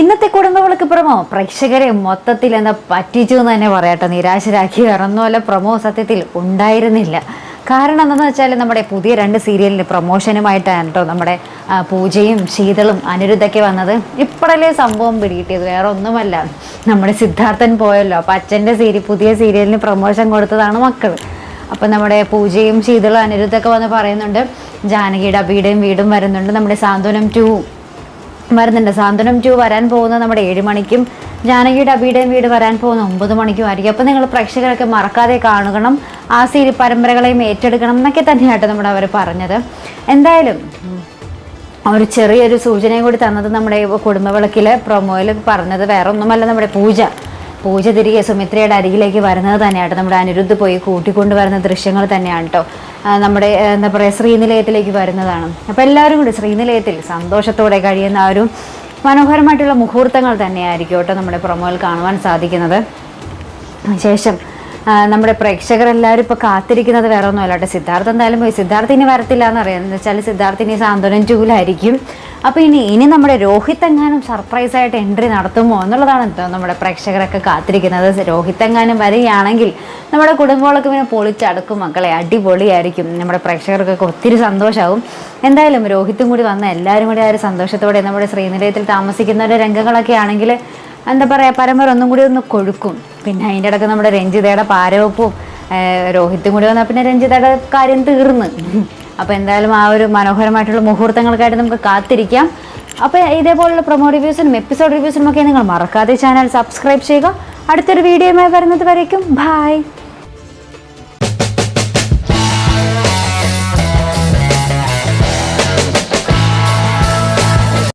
ഇന്നത്തെ കുടുംബവിളക്ക് പ്രമോ? പ്രേക്ഷകരെ മൊത്തത്തിൽ എന്താ പറ്റിച്ചു എന്ന് തന്നെ പറയട്ടെ. നിരാശരാക്കി ഇറന്നുമല്ല പ്രമോ സത്യത്തിൽ ഉണ്ടായിരുന്നില്ല. കാരണം എന്താണെന്ന് വെച്ചാൽ നമ്മുടെ പുതിയ രണ്ട് സീരിയലിന്റെ പ്രൊമോഷനുമായിട്ടാണ് കേട്ടോ നമ്മുടെ പൂജയും ശീതളും അനിരുദ്ധൊക്കെ വന്നത്. ഇപ്പോഴല്ലേ സംഭവം പിടികിട്ടിയത്? വേറെ ഒന്നുമല്ല നമ്മുടെ സിദ്ധാർത്ഥൻ പോയല്ലോ. അപ്പം അച്ഛന്റെ സീരി പുതിയ സീരിയലിന് പ്രൊമോഷൻ കൊടുത്തതാണ് മക്കൾ അപ്പം നമ്മുടെ പൂജയും ശീതളും അനിരുദ്ധൊക്കെ വന്ന് പറയുന്നുണ്ട് ജാനകിയുടെ അബിയുടെയും വീടും വരുന്നുണ്ട് നമ്മുടെ സാന്ത്വനം ടു. വരുന്നുണ്ട്. സാന്ത്വനം ടു വരാൻ പോകുന്ന നമ്മുടെ ഏഴ് മണിക്കും ജാനകിയുടെ അബിയുടെയും വീട് വരാൻ പോകുന്ന ഒമ്പത് മണിക്കും ആയിരിക്കും. അപ്പം നിങ്ങൾ പ്രേക്ഷകരൊക്കെ മറക്കാതെ കാണണം ആ സീരി പരമ്പരകളെയും ഏറ്റെടുക്കണം എന്നൊക്കെ തന്നെയാട്ടോ നമ്മുടെ അവർ പറഞ്ഞത്. എന്തായാലും ഒരു ചെറിയൊരു സൂചനയും കൂടി തന്നത് നമ്മുടെ കുടുംബവിളക്കിലെ പ്രൊമോയിൽ പറഞ്ഞത് വേറെ ഒന്നുമല്ല നമ്മുടെ പൂജ. പൂജ തിരികെ സുമിത്രയുടെ അരികിലേക്ക് വരുന്നത് തന്നെയാണ് നമ്മുടെ അനിരുദ്ധ് പോയി കൂട്ടിക്കൊണ്ട് വരുന്ന ദൃശ്യങ്ങൾ തന്നെയാണ് കേട്ടോ നമ്മുടെ എന്താ പറയുക ശ്രീനിലയത്തിലേക്ക് വരുന്നതാണ്. അപ്പോൾ എല്ലാവരും കൂടി ശ്രീനിലയത്തിൽ സന്തോഷത്തോടെ കഴിയുന്ന ആ ഒരു മനോഹരമായിട്ടുള്ള മുഹൂർത്തങ്ങൾ തന്നെയായിരിക്കും കേട്ടോ നമ്മുടെ പ്രൊമോയിൽ കാണുവാൻ സാധിക്കുന്നത്. ശേഷം നമ്മുടെ പ്രേക്ഷകരെല്ലാവരും ഇപ്പോൾ കാത്തിരിക്കുന്നത് വേറെ ഒന്നുമല്ല കേട്ടോ സിദ്ധാർത്ഥ എന്തായാലും പോയി. സിദ്ധാർത്ഥ ഇനി വരത്തില്ല എന്നറിയാം എന്ന് വെച്ചാൽ സിദ്ധാർത്ഥ ഇനി സാന്ത്വനം ചൂലായിരിക്കും. അപ്പോൾ ഇനി ഇനി നമ്മുടെ രോഹിത് എങ്ങാനും സർപ്രൈസ് ആയിട്ട് എൻട്രി നടത്തുമോ എന്നുള്ളതാണ് നമ്മുടെ പ്രേക്ഷകരൊക്കെ കാത്തിരിക്കുന്നത്. രോഹിത് എങ്ങാനും വരികയാണെങ്കിൽ നമ്മുടെ കുടുംബങ്ങളൊക്കെ പിന്നെ പൊളിച്ചടക്കും മക്കളെ. അടിപൊളിയായിരിക്കും. നമ്മുടെ പ്രേക്ഷകർക്കൊക്കെ ഒത്തിരി സന്തോഷമാവും എന്തായാലും രോഹിത്തും കൂടി വന്ന എല്ലാവരും കൂടി ആ ഒരു സന്തോഷത്തോടെ നമ്മുടെ ശ്രീനിലയത്തിൽ താമസിക്കുന്നവരുടെ രംഗങ്ങളൊക്കെ ആണെങ്കിൽ എന്താ പറയുക പരമ്പര ഒന്നും കൂടി ഒന്ന് കൊഴുക്കും. പിന്നെ അതിന്റെ ഇടയ്ക്ക് നമ്മുടെ രഞ്ജിതയുടെ പാരവപ്പും രോഹിത്തും കൂടി വന്നാൽ പിന്നെ രഞ്ജിതയുടെ കാര്യം തീർന്ന്. അപ്പോൾ എന്തായാലും ആ ഒരു മനോഹരമായിട്ടുള്ള മുഹൂർത്തങ്ങൾക്കായിട്ട് നമുക്ക് കാത്തിരിക്കാം. അപ്പോൾ ഇതേപോലുള്ള പ്രൊമോ റിവ്യൂസിനും എപ്പിസോഡ് റിവ്യൂസിനും ഒക്കെ നിങ്ങൾ മറക്കാതെ ചാനൽ സബ്സ്ക്രൈബ് ചെയ്യുക. അടുത്തൊരു വീഡിയോയുമായി വരുന്നത് വരയ്ക്കും ബായ്